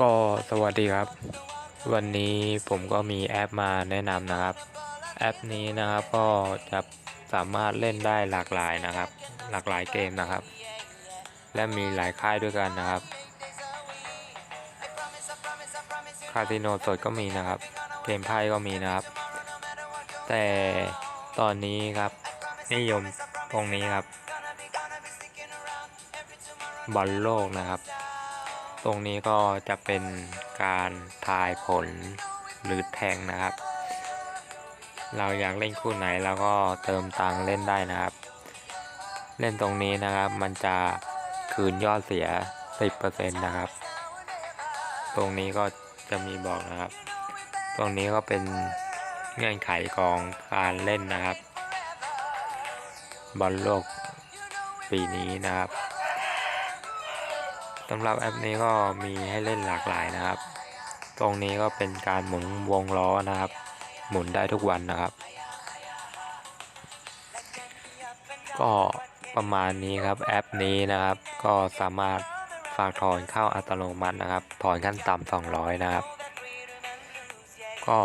ก็สวัสดีครับ วันนี้ผมก็มีแอปมาแนะนำนะครับ แอปนี้นะครับก็จะสามารถเล่นได้หลากหลายนะครับ หลากหลายเกมนะครับ และมีหลายค่ายด้วยกันนะครับคาสิโนสดก็มีนะครับ เกมไพ่ก็มีนะครับ แต่ตอนนี้ครับนิยมตรงนี้ครับบอลโลกนะครับ ตรงนี้ก็จะเป็นการทายผลหรือแทงนะครับ เราอยากเล่นคู่ไหนเราก็เติมตังเล่นได้นะครับ เล่นตรงนี้นะครับมันจะคืนยอดเสีย 10%นะครับ ตรงนี้ก็จะมีบอกนะครับ ตรงนี้ก็เป็นเงื่อนไขของการเล่นนะครับ บอลโลกปีนี้นะครับ สำหรับแอปนี้ก็มีให้เล่นหลากหลายนะครับ ตรงนี้ก็เป็นการหมุนวงล้อนะครับ หมุนได้ทุกวันนะครับ ก็ประมาณนี้ครับแอปนี้นะครับ ก็สามารถฝากถอนเข้าอัตโนมัตินะครับ ถอนขั้นต่ำ200 นะครับ ก็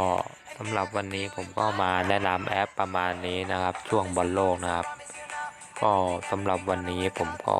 สำหรับวันนี้ผมก็มาแนะนำแอปประมาณนี้นะครับ ช่วงบอลโลกนะครับ ก็สำหรับวันนี้ผมก็